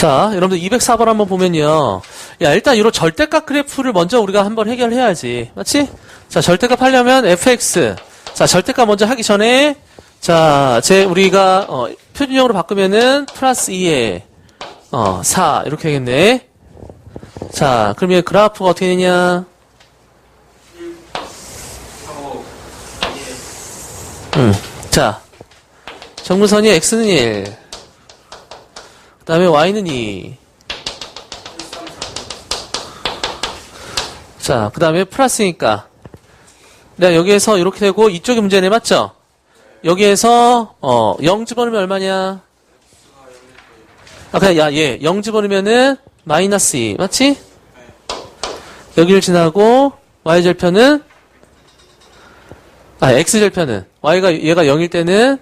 자, 여러분들 204번 한번 보면요. 야, 일단 이런 절대값 그래프를 먼저 우리가 한번 해결해야지. 맞지? 자, 절대값 하려면 fx. 자, 절대값 먼저 하기 전에 자, 제 우리가 어, 표준형으로 바꾸면은 플러스 2에 어, 4 이렇게 되겠네. 자, 그러면 그래프가 어떻게 되냐? 음. 자, 정무선이 x는 1. 그 다음에 y는 2. 자, 그 다음에 플러스니까. 내가 여기에서 이렇게 되고, 이쪽이 문제네, 맞죠? 여기에서, 어, 0 집어넣으면 얼마냐? 아, 그냥, 야, 얘, 0 집어넣으면은, 마이너스 2, 맞지? 여기를 지나고, y절편은, 아, x절편은, y가, 얘가 0일 때는,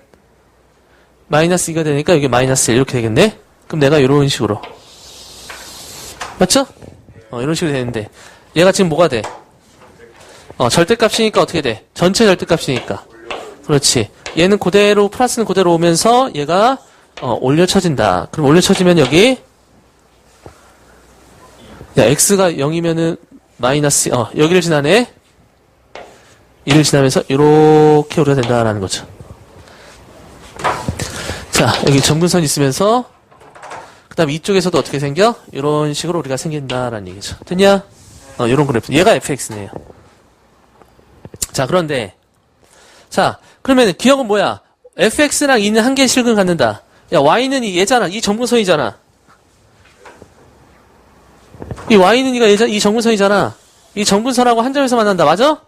마이너스 2가 되니까 여기 마이너스 1 이렇게 되겠네? 그럼 내가 이런 식으로. 맞죠? 어, 이런 식으로 되는데. 얘가 지금 뭐가 돼? 어, 절대값이니까 어떻게 돼? 전체 절대값이니까. 그렇지. 얘는 그대로, 플러스는 그대로 오면서 얘가, 어, 올려 쳐진다. 그럼 올려 쳐지면 여기, 야, x가 0이면은 마이너스, 어, 여기를 지나네? 1을 지나면서 이렇게 우리가 된다라는 거죠. 자, 여기 점근선 있으면서, 그 다음 이쪽에서도 어떻게 생겨? 이런 식으로 우리가 생긴다라는 얘기죠. 됐냐? 어, 이런 그래프. 얘가 fx네요. 자, 그런데, 자, 그러면 기억은 뭐야? fx랑 2는 한 개의 실근 갖는다. 야, y는 이 얘잖아. 이 점근선이잖아. 이 y는 이가 얘자, 이 점근선이잖아. 이 점근선하고 한 점에서 만난다. 맞아?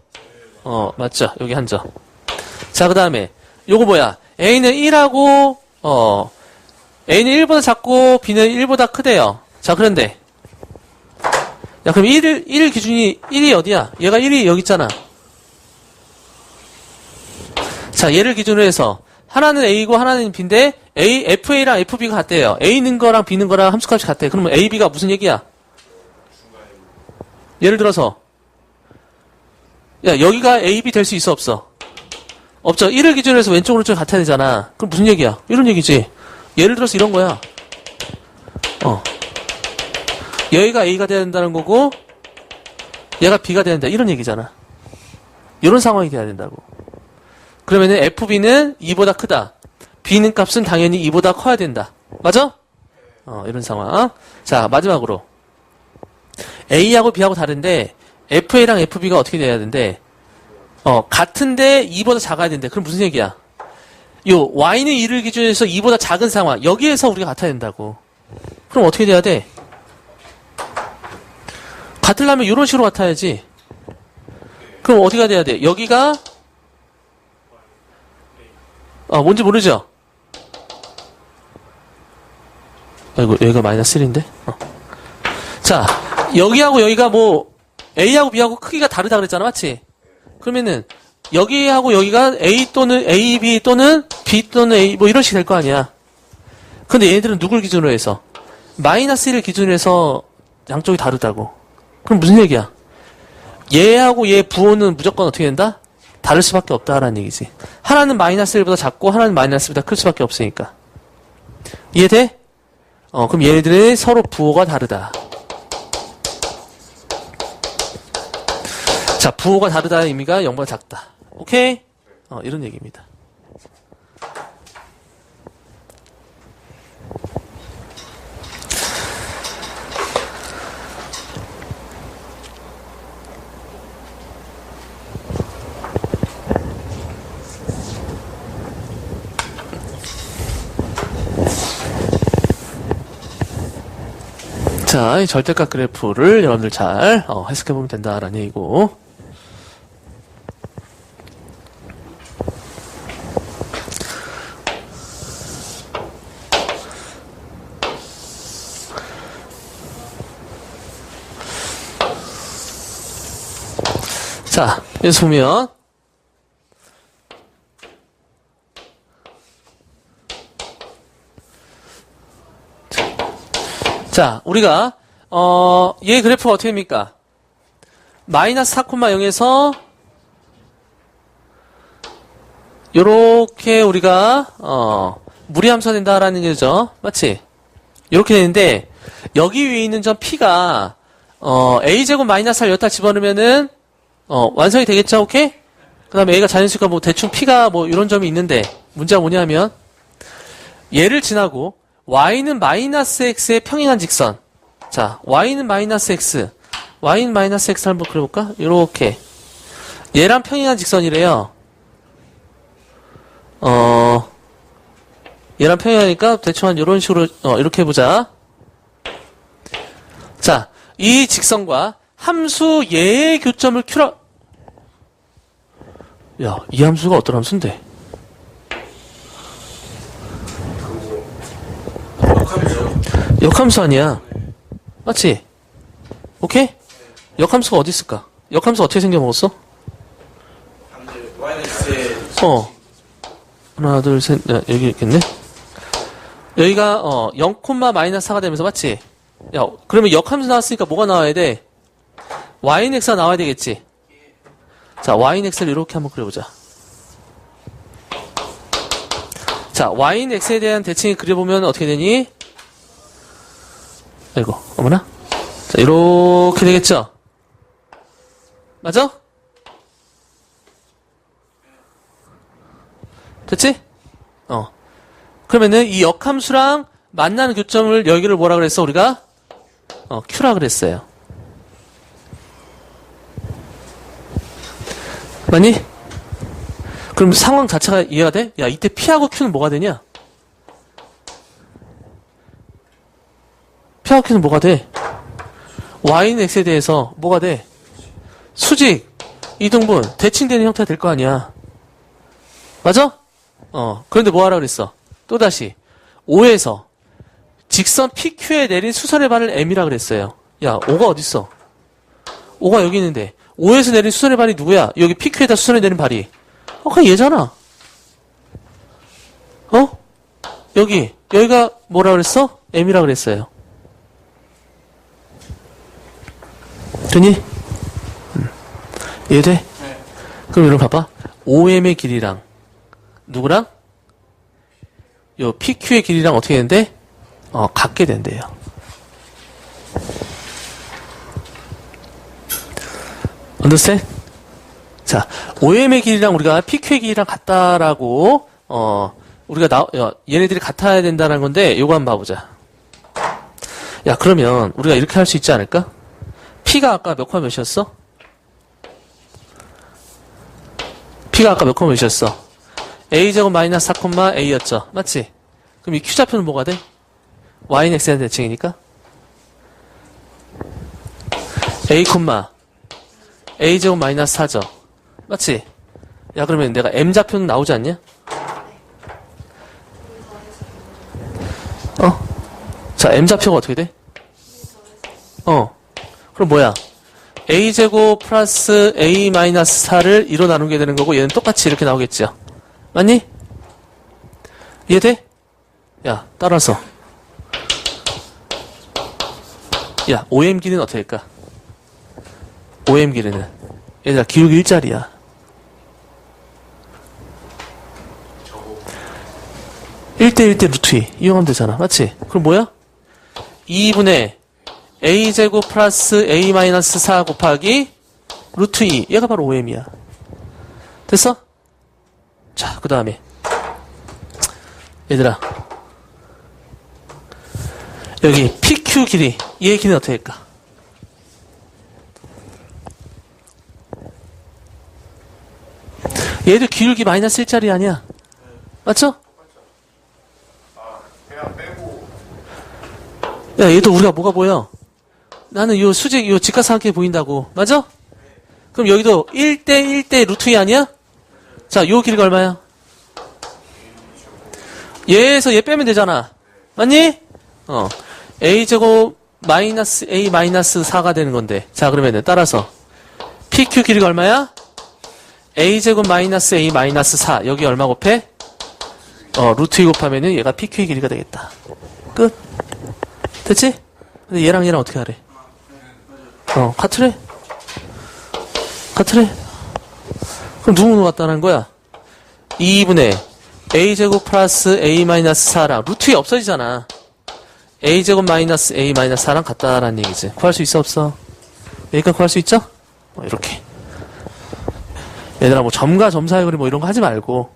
어, 맞죠. 여기 한 점. 자, 그 다음에, 요거 뭐야? a는 1하고, 어, a는 1보다 작고, b는 1보다 크대요. 자, 그런데, 야, 그럼 1, 1 기준이, 1이 어디야? 얘가 1이 여기 있잖아. 자, 얘를 기준으로 해서, 하나는 a고 하나는 b인데, a, fa랑 fb가 같대요. a는 거랑 b는 거랑 함수값이 같대. 그러면 a, b가 무슨 얘기야? 예를 들어서, 야, 여기가 a, b 될 수 있어, 없어? 없죠. 1을 기준으로 해서 왼쪽, 오른쪽 같아야 되잖아. 그럼 무슨 얘기야? 이런 얘기지. 예를 들어서 이런 거야. 어. 여기가 A가 돼야 된다는 거고, 얘가 B가 돼야 된다. 이런 얘기잖아. 이런 상황이 돼야 된다고. 그러면은 FB는 2보다 크다. B는 값은 당연히 2보다 커야 된다. 맞아? 어, 이런 상황. 자, 마지막으로. A하고 B하고 다른데, FA랑 FB가 어떻게 돼야 된대? 어, 같은데 2보다 작아야 된대. 그럼 무슨 얘기야? 요, Y는 2를 기준으로 해서 2보다 작은 상황. 여기에서 우리가 같아야 된다고. 그럼 어떻게 돼야 돼? 같으려면 이런 식으로 같아야지. 그럼 어디가 돼야 돼? 여기가 어, 뭔지 모르죠? 아이고, 여기가 마이너스 1인데? 어. 자, 여기하고 여기가 뭐, A하고 B하고 크기가 다르다 그랬잖아, 맞지? 그러면은, 여기하고 여기가 A 또는 A, B 또는 B 또는 A, 뭐 이런 식이 될 거 아니야. 근데 얘네들은 누굴 기준으로 해서? 마이너스 1을 기준으로 해서 양쪽이 다르다고. 그럼 무슨 얘기야? 얘하고 얘 부호는 무조건 어떻게 된다? 다를 수밖에 없다라는 얘기지. 하나는 마이너스 1보다 작고 하나는 마이너스 1보다 클 수밖에 없으니까. 이해돼? 어, 그럼 얘네들의 서로 부호가 다르다. 자, 부호가 다르다는 의미가 0보다 작다. 오케이? 어, 이런 얘기입니다. 자, 이 절대값 그래프를 여러분들 잘 어, 해석해보면 된다라는 얘기고. 자, 여기서 보면 자, 우리가 어, 얘 그래프가 어떻게 됩니까? 마이너스 4,0에서 요렇게 우리가 어, 무리함수가 된다라는 얘기죠. 맞지? 이렇게 되는데 여기 위에 있는 점 P가 어, A제곱 마이너스 4를 여기다 집어넣으면은 어, 완성이 되겠죠? 오케이? 그 다음에 A가 자연수니까 뭐 대충 P가 뭐 이런 점이 있는데 문제가 뭐냐면 얘를 지나고 Y는 마이너스 X의 평행한 직선 자 Y는 마이너스 X Y는 마이너스 X 한번 그려볼까? 이렇게 얘랑 평행한 직선이래요 어 얘랑 평행하니까 대충 한 이런 식으로 어, 이렇게 해보자 자 이 직선과 함수 얘의 교점을 Q라 야, 이 함수가 어떤 함수인데? 역함수 아니야. 맞지? 오케이? 역함수가 어디 있을까? 역함수 어떻게 생겨 먹었어? 어. 하나, 둘, 셋, 야, 여기 있겠네? 여기가, 어, 0, 마이너스 4가 되면서, 맞지? 야, 그러면 역함수 나왔으니까 뭐가 나와야 돼? y는 x가 나와야 되겠지? 자, y는 x를 이렇게 한번 그려보자. 자, y는 x에 대한 대칭을 그려보면 어떻게 되니? 아이고, 어머나. 자, 이렇게 되겠죠? 맞아? 됐지? 어. 그러면은 이 역함수랑 만나는 교점을 여기를 뭐라 그랬어, 우리가? 어, Q라 그랬어요. 맞니? 그럼 상황 자체가 이해가 돼? 야, 이때 P하고 Q는 뭐가 되냐? P하고 Q는 뭐가 돼? Y는 X에 대해서 뭐가 돼? 수직, 이등분, 대칭되는 형태가 될 거 아니야. 맞아? 어, 그런데 뭐 하라 그랬어? 또다시, 5에서 직선 PQ에 내린 수선의 반을 M이라 그랬어요. 야, 5가 어딨어? 5가 여기 있는데, 5에서 내린 수선의 반이 누구야? 여기 PQ에다 수선에 내린 발이. 어, 그냥 얘잖아. 어? 여기, 여기가 뭐라 그랬어? M이라 그랬어요. 되니? 음. 이해돼? 그럼 여러분 봐봐. OM의 길이랑, 누구랑? 요 PQ의 길이랑 어떻게 되는데? 어, 같게 된대요. Understand? 자, OM의 길이랑 우리가 PQ의 길이랑 같다라고, 어, 우리가 나, 야, 얘네들이 같아야 된다는 건데, 요거 한번 봐보자. 야, 그러면 우리가 이렇게 할 수 있지 않을까? P가 아까 몇 콤마 몇이었어? P가 아까 몇 콤마 몇이었어? A제곱 마이너스 4 콤마 A였죠? 맞지? 그럼 이 Q좌표는 뭐가 돼? Y는 대한 대칭이니까? A 콤마 A제곱 마이너스 4죠? 맞지? 야 그러면 내가 M좌표는 나오지 않냐? 어? 자 M좌표가 어떻게 돼? 어 그럼 뭐야? A제곱 플러스 A 마이너스 4를 2로 나누게 되는 거고 얘는 똑같이 이렇게 나오겠죠? 맞니? 이해돼? 야 따라서 야, OM 길이는 어떻게 될까? OM 길이는. 얘들아, 기울기 일자리야. 일대일대 루트 2. 이용하면 되잖아. 맞지? 그럼 뭐야? 2분의 a제곱 플러스 a 마이너스 4 곱하기 루트 2. 얘가 바로 OM이야. 됐어? 자, 그 다음에. 얘들아. 여기 PQ 길이 얘 길이는 어떻게 될까? 얘도 기울기 마이너스 1짜리 아니야? 맞죠? 야 얘도 우리가 뭐가 보여? 나는 요 수직 요 직각삼각형이 보인다고 맞아? 그럼 여기도 1대 1대 루트 2 아니야? 자, 요 길이가 얼마야? 얘에서 얘 빼면 되잖아. 맞니? 어. a제곱 마이너스 a 마이너스 4가 되는 건데 자 그러면은 따라서 pq 길이가 얼마야? A제곱 마이너스 a 마이너스 4 여기 얼마 곱해? 어 루트 2 곱하면은 얘가 pq의 길이가 되겠다 끝 됐지? 근데 얘랑 얘랑 어떻게 하래? 어 같으래 같으래 그럼 누구 누구 같다는 거야? 2분의 a제곱 플러스 a 마이너스 4랑 루트 2 없어지잖아 a제곱 마이너스 a 마이너스 4랑 같다라는 얘기지. 구할 수 있어 없어? 여기까지 구할 수 있죠? 어, 이렇게. 얘들아 뭐 점과 점 사이 거리 뭐 이런 거 하지 말고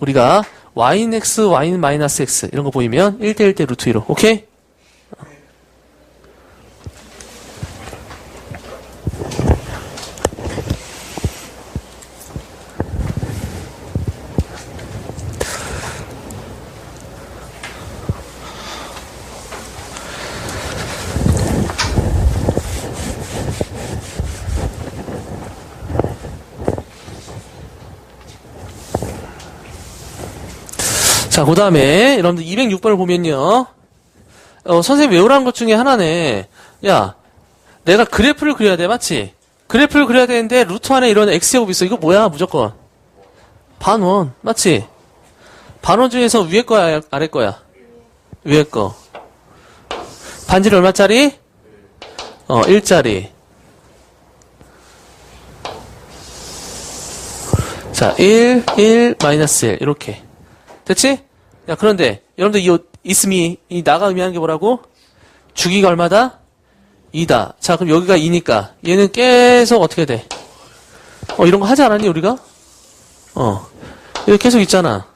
우리가 y는 x, y는 마이너스 x 이런 거 보이면 1대 1대 루트 2로 오케이? 자, 그 다음에, 여러분들 206번을 보면요. 어, 선생님 외우라는 것 중에 하나네. 야, 내가 그래프를 그려야 돼, 맞지? 그래프를 그려야 되는데, 루트 안에 이런 X제곱 있어. 이거 뭐야, 무조건? 반원, 맞지? 반원 중에서 위에 거야, 아래 거야? 위에 거. 반지를 얼마짜리? 어, 1짜리. 자, 1, 1, 마이너스 1. 이렇게. 됐지? 야, 그런데, 여러분들 이 있음이, 이 나가 의미하는 게 뭐라고? 주기가 얼마다? 2다. 자, 그럼 여기가 2니까, 얘는 계속 어떻게 돼? 어, 이런 거 하지 않았니, 우리가? 어. 여기 계속 있잖아.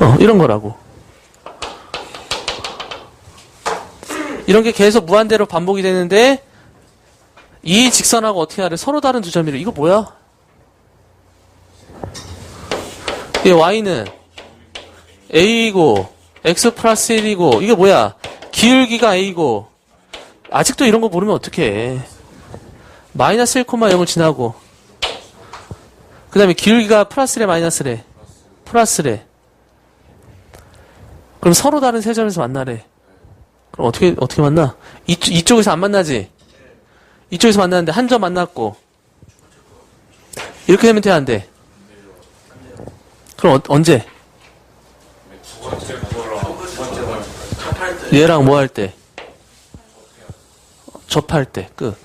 어, 이런 거라고. 이런 게 계속 무한대로 반복이 되는데, 이 직선하고 어떻게 하래? 서로 다른 두 점이래. 이거 뭐야? 이 y는 a이고 x 플러스 1이고 이게 뭐야? 기울기가 a고 아직도 이런 거 모르면 어떡해? 마이너스 1,0을 지나고 그 다음에 기울기가 플러스래 마이너스래 플러스래 그럼 서로 다른 세 점에서 만나래 그럼 어떻게 어떻게 만나? 이쪽, 이쪽에서 안 만나지? 이쪽에서 만나는데 한 점 만났고 이렇게 되면 돼안 돼? 그럼 어- 언제? 얘랑 뭐 할 때? 접할 때, 끝.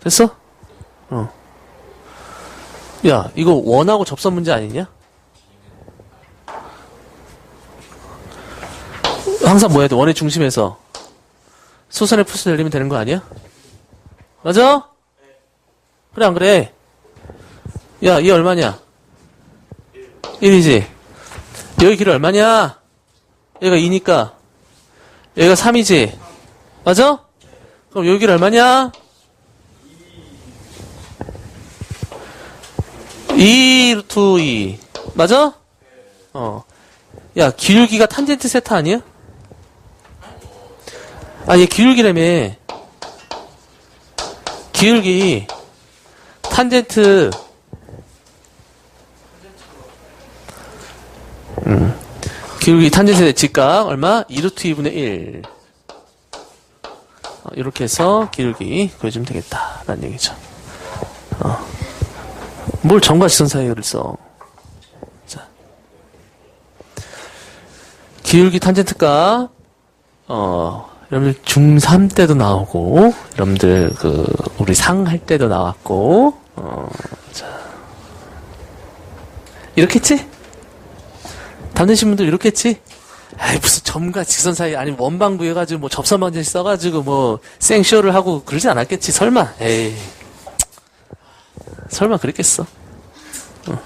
됐어? 어. 야, 이거 원하고 접선 문제 아니냐? 항상 뭐 해야 돼? 원의 중심에서 수선의 푸스 열리면 되는 거 아니야? 맞아? 그래, 안 그래? 야, 얘 얼마냐? 1이지. 여기 길이 얼마냐? 얘가 2니까. 얘가 3이지. 맞아? 그럼 여기 길이 얼마냐? 2 루트 2. 맞아? 어. 야, 기울기가 탄젠트 세타 아니야? 아, 얘 기울기라며. 기울기. 탄젠트 기울기 탄젠트의 직각 얼마? 2루트 2분의 1 어, 이렇게 해서 기울기 그려주면 되겠다 라는 얘기죠 어. 뭘 점과 지선 사이를 써 자. 기울기 탄젠트가 어 여러분들 중3 때도 나오고 여러분들 그 우리 상 할 때도 나왔고 어, 자. 이렇게 했지? 담내신 분들 이렇게 했지? 아이, 무슨 점과 직선 사이, 아니, 원방 구 해가지고, 뭐, 접선방지 써가지고, 뭐, 생쇼를 하고, 그러지 않았겠지, 설마. 에이. 설마 그랬겠어. 어.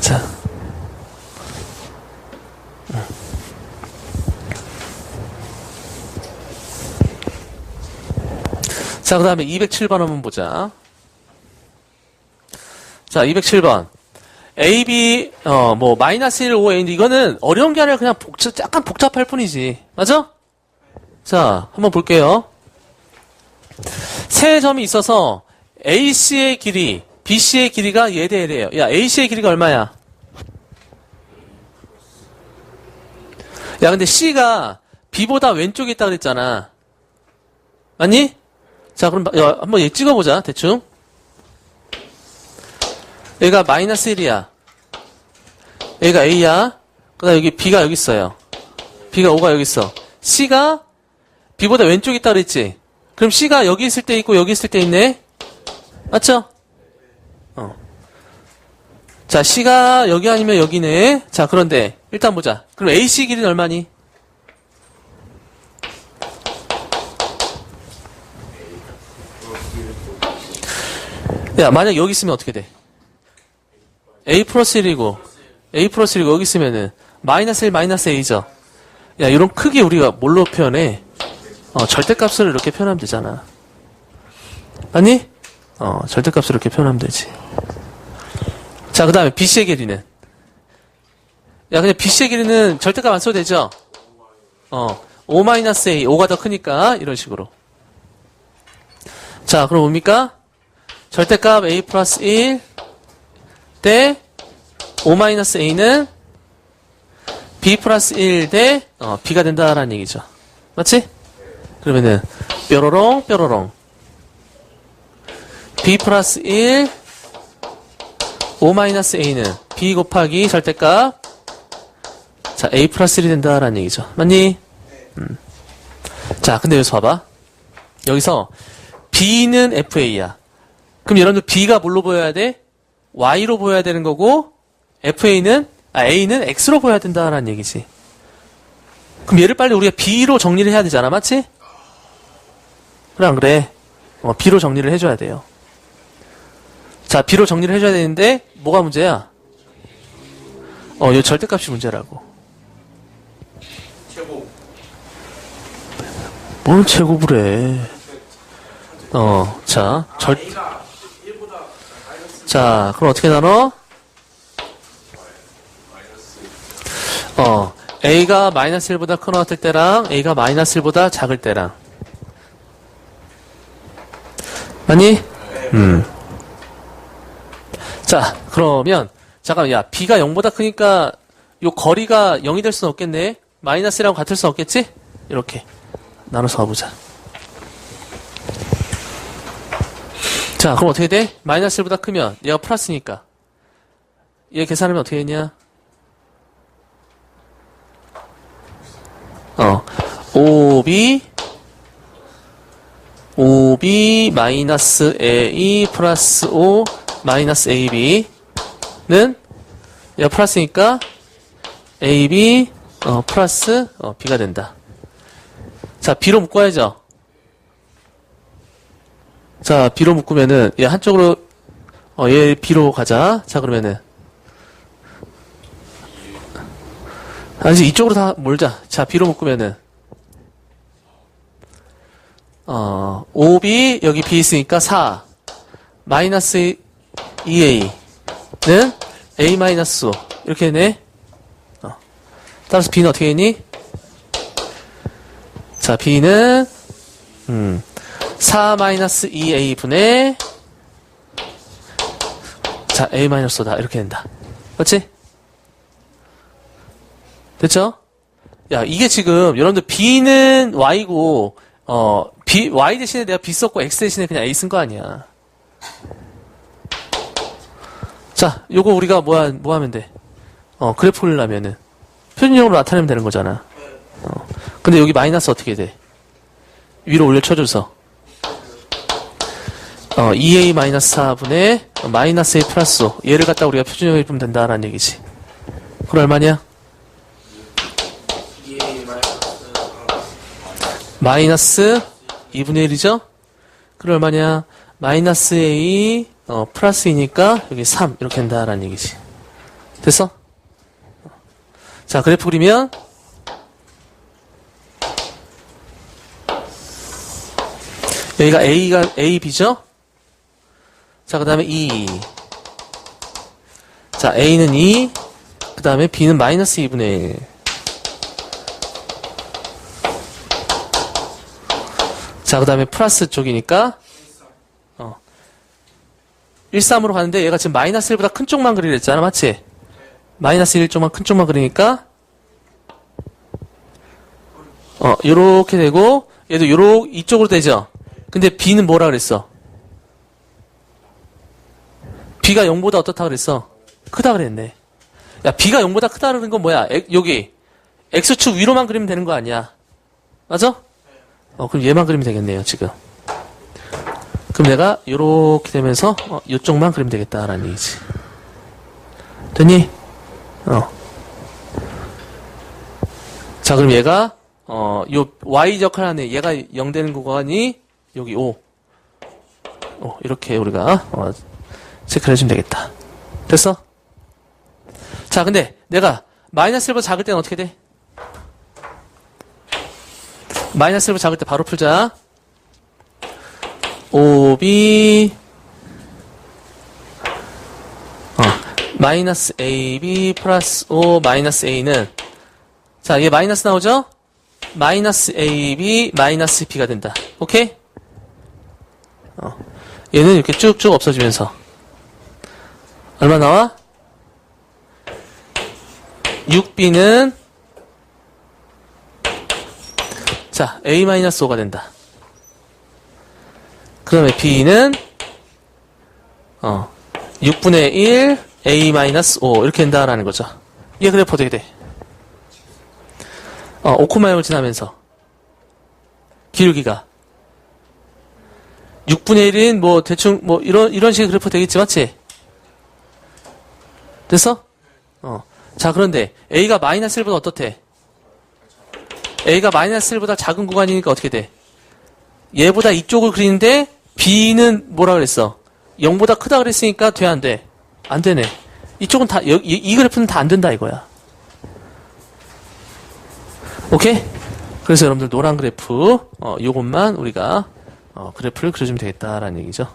자. 어. 자, 그 다음에 207번 한번 보자. 자, 207번. A, B, 어, 뭐, 마이너스 1, 5, A인데, 이거는 어려운 게 아니라 그냥 복잡, 약간 복잡할 뿐이지. 맞아? 자, 한번 볼게요. 세 점이 있어서, AC의 길이, BC의 길이가 얘대 1이에요. 야, AC의 길이가 얼마야? 야, 근데 C가 B보다 왼쪽에 있다 그랬잖아. 맞니? 자, 그럼, 야, 한번 얘 찍어보자, 대충. 얘가 마이너스 1이야. 얘가 A야. 그 다음 여기 B가 여기 있어요. B가 5가 여기 있어. C가 B보다 왼쪽에 있다 그랬지? 그럼 C가 여기 있을 때 있고 여기 있을 때 있네? 맞죠? 어. 자, C가 여기 아니면 여기네. 자, 그런데 일단 보자. 그럼 AC 길이는 얼마니? 야, 만약 여기 있으면 어떻게 돼? A 플러스 1이고, A 플러스 1이고, 여기 있으면은, 마이너스 1, 마이너스 A죠? 야, 이런 크기 우리가 뭘로 표현해? 어, 절대값을 이렇게 표현하면 되잖아. 아니? 어, 절대값을 이렇게 표현하면 되지. 자, 그 다음에 BC의 길이는? 야, 그냥 BC의 길이는 절대값 안 써도 되죠? 어, 5-A, 5가 더 크니까, 이런 식으로. 자, 그럼 뭡니까? 절대값 A 플러스 1 대 5-A는 B 플러스 1 대 어, B가 된다라는 얘기죠. 맞지? 그러면은 뾰로롱 뾰로롱 B 플러스 1 5-A는 B 곱하기 절대값 자 A 플러스 1이 된다라는 얘기죠. 맞니? 음. 자 근데 여기서 봐봐. 여기서 B는 FA야. 그럼 여러분들 B가 뭘로 보여야 돼? Y로 보여야 되는 거고 FA는 아, A는 X로 보여야 된다라는 얘기지. 그럼 얘를 빨리 우리가 B로 정리를 해야 되잖아, 맞지? 그래 안 그래? 어, B로 정리를 해줘야 돼요. 자, B로 정리를 해줘야 되는데 뭐가 문제야? 어, 이 절대값이 문제라고. 최고. 뭘 최고부래? 어, 자, 절, A가 1보다 마이너스 자, 그럼 어떻게 나눠? 어, A가 마이너스 1보다 큰것 같을 때랑 A가 마이너스 1보다 작을 때랑. 맞니? 음. 자, 그러면, 잠깐, 야, B가 0보다 크니까 요 거리가 0이 될 수는 없겠네? 마이너스랑 같을 수 없겠지? 이렇게. 나눠서 가보자. 자, 그럼 어떻게 돼? 마이너스 1보다 크면 얘가 플러스니까. 얘 계산하면 어떻게 되냐? 어, 5b 5b 마이너스 a 플러스 5 마이너스 ab는 얘가 플러스니까 ab 어, 플러스 어, b가 된다. 자, b로 묶어야죠. 자, B로 묶으면은, 얘 한쪽으로, 어, 얘 B로 가자. 자, 그러면은. 아니지, 이쪽으로 다 몰자. 자, B로 묶으면은. 어, 5B, 여기 B 있으니까 4. 마이너스 2A는 A 마이너스 5. 이렇게 되네. 어. 따라서 B는 어떻게 되니? 자, B는, 음, 4-2a 분의 자 a 마이너스 다 이렇게 된다. 그렇지? 됐죠? 야 이게 지금 여러분들 b는 y고 어 b y 대신에 내가 b 썼고 x 대신에 그냥 a 쓴 거 아니야. 자 요거 우리가 뭐, 하, 뭐 하면 돼? 어 그래프 그리려면은 표준형으로 나타내면 되는 거잖아. 어 근데 여기 마이너스 어떻게 돼? 위로 올려 쳐줘서 어, 2a-4분의 마이너스 a 플러스 5. 얘를 갖다 우리가 표준형에 입으면 된다라는 얘기지. 그럼 얼마냐? 2A 마이너스 마이너스 2분의 1이죠? 그럼 얼마냐? 마이너스 a 어, 플러스 2니까 여기 3 이렇게 된다라는 얘기지. 됐어? 자, 그래프 그리면 여기가 a가 a, b죠? 자, 그 다음에 2. 자, A는 2. 그 다음에 B는 마이너스 2분의 1. 자, 그 다음에 플러스 쪽이니까, 어. 1, 3으로 가는데 얘가 지금 마이너스 1보다 큰 쪽만 그리려 했잖아. 맞지? 마이너스 1 쪽만 큰 쪽만 그리니까, 어, 요렇게 되고, 얘도 요렇게, 이쪽으로 되죠? 근데 B는 뭐라 그랬어? B가 0보다 어떻다 그랬어? 크다 그랬네. 야, B가 0보다 크다는 건 뭐야? 엑- 여기 X축 위로만 그리면 되는 거 아니야? 맞아? 어, 그럼 얘만 그리면 되겠네요, 지금. 그럼 내가 요렇게 되면서 어, 요쪽만 그리면 되겠다라는 얘기지. 됐니? 어. 자, 그럼 얘가, 어, 요, y 역할 안에 얘가 0 되는 구간이 여기 5. 어, 이렇게 우리가, 어, 체크를 해주면 되겠다. 됐어? 자, 근데 내가 마이너스 1보다 작을 때는 어떻게 돼? 마이너스 1보다 작을 때 바로 풀자. 5b, 어, 마이너스 ab 플러스 5 마이너스 a는 자, 얘 마이너스 나오죠? 마이너스 ab 마이너스 b가 된다. 오케이? 어, 얘는 이렇게 쭉쭉 없어지면서 얼마 나와? 6b는 자, a-5가 된다. 그 다음에 b는 어, 6분의 1 a-5 이렇게 된다라는 거죠. 얘 그래프 어떻게 돼? 어, 5,0을 지나면서 기울기가 6분의 1인 뭐 대충 뭐 이런 이런 식의 그래프 되겠지 맞지? 됐어? 어. 자 그런데 a가 마이너스 1보다 어떻대? a가 마이너스 1보다 작은 구간이니까 어떻게 돼? 얘보다 이쪽을 그리는데 b는 뭐라 그랬어? 0보다 크다 그랬으니까 돼 안 돼? 안 되네. 이쪽은 다 여- 이, 이 그래프는 다 안 된다 이거야. 오케이? 그래서 여러분들 노란 그래프 어 요것만 우리가 어, 그래프를 그려주면 되겠다라는 얘기죠.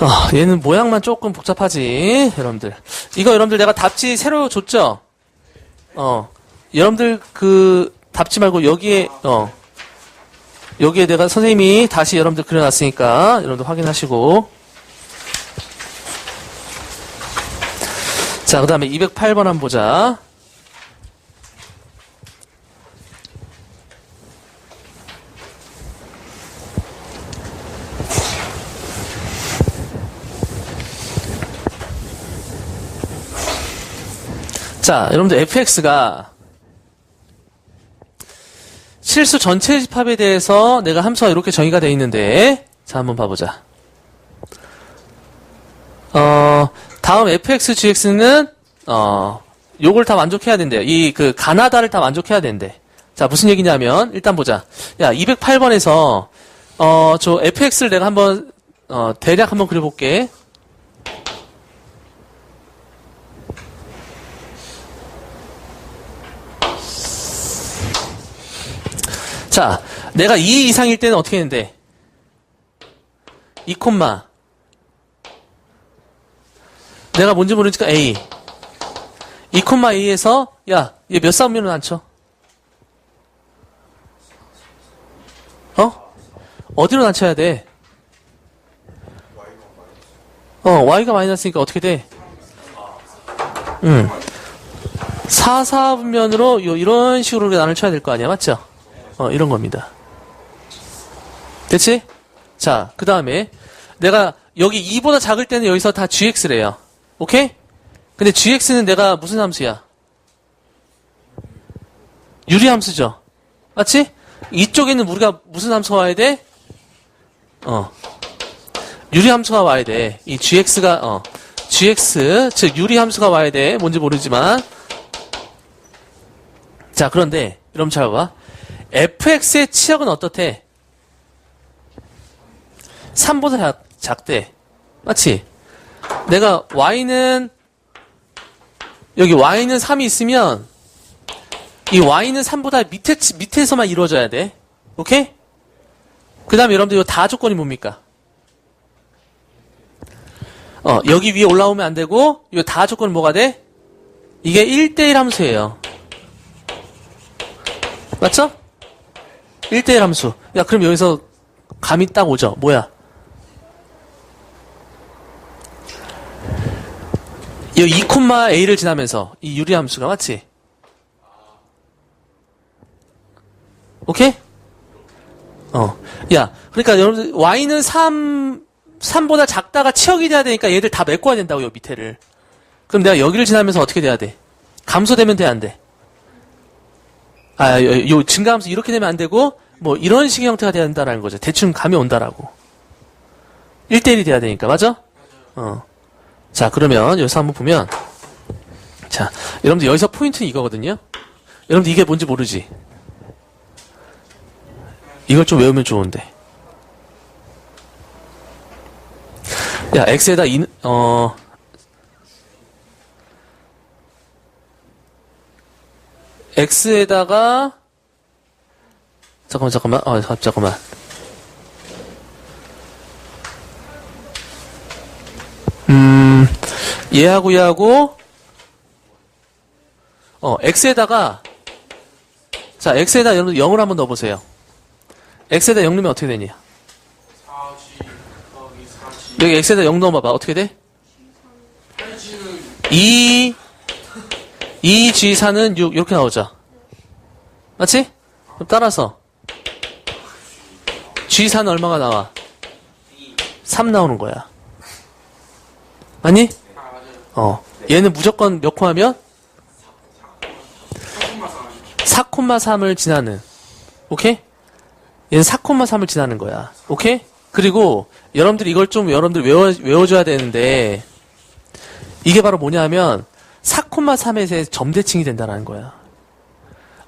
어, 얘는 모양만 조금 복잡하지, 여러분들. 이거 여러분들 내가 답지 새로 줬죠? 어, 여러분들 그 답지 말고 여기에, 어, 여기에 내가 선생님이 다시 여러분들 그려놨으니까 여러분들 확인하시고. 자, 그 다음에 208번 한번 보자. 자, 여러분들 fx가 실수 전체 집합에 대해서 내가 함수가 이렇게 정의가 되어 있는데, 자, 한번 봐보자. 어, 다음 fx, gx는, 어, 요걸 다 만족해야 된대요. 이, 그, 가나다를 다 만족해야 된대. 자, 무슨 얘기냐면, 일단 보자. 야, 208번에서, 어, 저 fx를 내가 한번, 어, 대략 한번 그려볼게. 자, 내가 2 이상일 때는 어떻게 했는데? 2 콤마. 내가 뭔지 모르니까 A. 2 콤마 A에서, 야, 얘 몇 싸움면은 안 쳐? 어? 어디로 낮춰야 돼? 어, Y가 마이너스니까 어떻게 돼? 응. 4, 4분면으로 요, 이런 식으로 나눌 쳐야 될 거 아니야, 맞죠? 어, 이런 겁니다. 됐지? 자, 그 다음에 내가 여기 2보다 작을 때는 여기서 다 gx래요. 오케이? 근데 gx는 내가 무슨 함수야? 유리함수죠. 맞지? 이쪽에는 우리가 무슨 함수가 와야 돼? 어. 유리함수가 와야 돼. 이 gx가, 어. gx, 즉, 유리함수가 와야 돼. 뭔지 모르지만. 자, 그런데, 여러분 잘 봐. Fx의 치역은 어떻대? 3보다 작, 작대. 맞지? 내가 y는 여기 y는 3이 있으면 이 y는 3보다 밑에 치- 밑에서만 이루어져야 돼. 오케이? 그다음에 여러분들 이거 다 조건이 뭡니까? 어, 여기 위에 올라오면 안 되고 이거 다 조건이 뭐가 돼? 이게 1대1 함수예요. 맞죠? 1대1 함수. 야, 그럼 여기서 감이 딱 오죠. 뭐야? 이 2,a를 지나면서 이 유리 함수가 맞지? 오케이? 어. 야, 그러니까 여러분들 y는 3 3보다 작다가 치역이 돼야 되니까 얘들 다 메꿔야 된다고 요 밑에를. 그럼 내가 여기를 지나면서 어떻게 돼야 돼? 감소되면 돼, 안 돼? 아, 요, 요 증가함수 이렇게 되면 안 되고 뭐 이런 식의 형태가 돼야 된다라는 거죠. 대충 감이 온다라고. 1대1이 돼야 되니까, 맞아? 어. 자, 그러면 여기서 한번 보면, 자, 여러분들 여기서 포인트는 이거거든요? 여러분들 이게 뭔지 모르지? 이걸 좀 외우면 좋은데. 야, x에다 인, 어, x에다가, 잠깐만, 잠깐만, 어, 잠- 잠깐만. 음, 얘하고 얘하고, 어, x에다가, 자, x에다 여러분 0을 한번 넣어보세요. x에다 0 넣으면 어떻게 되냐? 4G 더하기 4G 여기 x에다 0 넣어봐봐. 어떻게 돼? 2, 2G4는 6, 이렇게 나오죠. 맞지? 그럼 따라서, G4는 얼마가 나와? 3 나오는 거야. 아 맞아요 어. 얘는 무조건 몇 코하면? 4콤마 4 4,3을 지나는. 오케이? 얘는 4,3을 지나는 거야. 오케이? 그리고 여러분들이 이걸 좀 여러분들 외워, 외워줘야 되는데 이게 바로 뭐냐면 4,3에서 점대칭이 된다는 거야.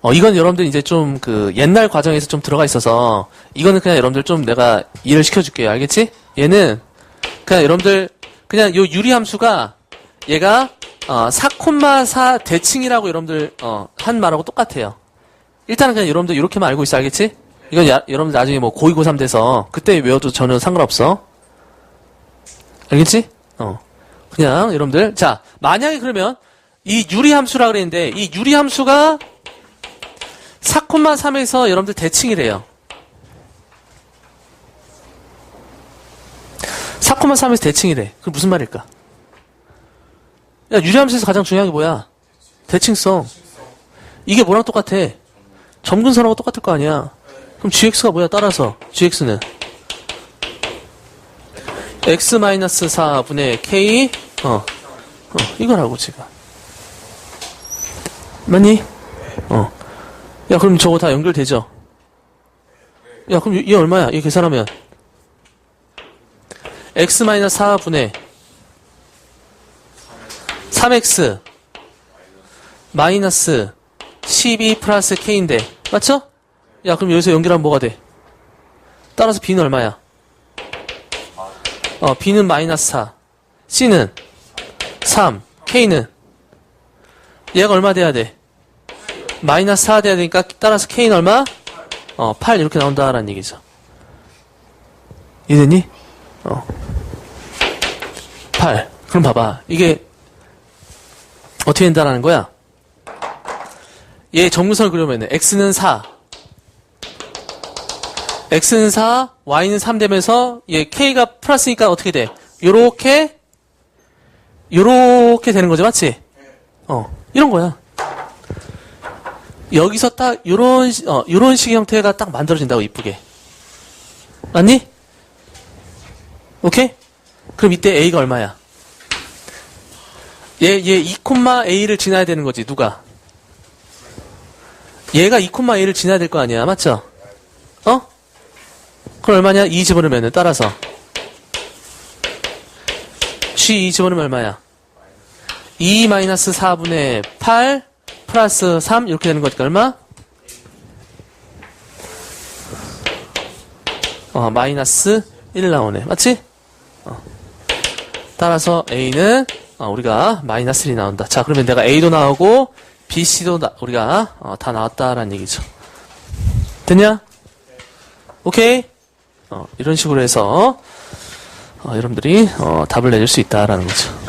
어, 이건 여러분들 이제 좀 그 옛날 과정에서 좀 들어가 있어서 이거는 그냥 여러분들 좀 내가 이해를 시켜줄게요. 알겠지? 얘는 그냥 여러분들 그냥 요 유리함수가 얘가 어, 4,4 대칭이라고 여러분들 어, 한 말하고 똑같아요. 일단은 그냥 여러분들 이렇게만 알고 있어 알겠지? 이건 야- 여러분들 나중에 뭐 고2, 고3 돼서 그때 외워도 전혀 상관없어. 알겠지? 어. 그냥 여러분들 자 만약에 그러면 이 유리함수라 그랬는데 이 유리함수가 4,3에서 여러분들 대칭이래요. 4,3에서 대칭이래. 그럼 무슨 말일까? 야, 유리함수에서 가장 중요한 게 뭐야? 대칭성. 이게 뭐랑 똑같아? 점근선하고 똑같을 거 아니야? 그럼 gx가 뭐야? 따라서 gx는 x-4분의 k 어, 어 이거라고 지금 맞니? 어. 야 그럼 저거 다 연결되죠? 야 그럼 얘 얼마야? 얘 계산하면 x-4분의 3x 마이너스 12 플러스 k인데 맞죠? 야 그럼 여기서 연결하면 뭐가 돼? 따라서 b는 얼마야? 어 b는 마이너스 4 c는 3 k는 얘가 얼마 돼야 돼? 마이너스 4 돼야 되니까 따라서 k는 얼마? 어 8 이렇게 나온다라는 얘기죠 이해됐니? 어 8. 그럼 봐봐 이게 어떻게 된다라는 거야? 얘 정근선을 그려면 x는 4 x는 4 y는 3 되면서 얘 k가 플러스니까 어떻게 돼? 요렇게 요렇게 되는 거죠 맞지? 어 이런 거야 여기서 딱 요런 시- 어 요런 식의 형태가 딱 만들어진다고 이쁘게 맞니? 오케이? 그럼 이때 a가 얼마야? 얘, 얘 2,a를 지나야 되는 거지, 누가? 얘가 2,a를 지나야 될 거 아니야, 맞죠? 어? 그럼 얼마냐? 2 집어넣으면, 따라서. c 2 집어넣으면 얼마야? 2 마이너스 4분의 8 플러스 3 이렇게 되는 거니까 얼마? 어, 마이너스 1 나오네. 맞지? 어. 따라서 a는 어, 우리가 마이너스 1이 나온다. 자, 그러면 내가 A도 나오고 B, C도 나- 우리가 어, 다 나왔다라는 얘기죠. 됐냐? 오케이? 어, 이런 식으로 해서 어, 여러분들이 어, 답을 내줄 수 있다라는 거죠.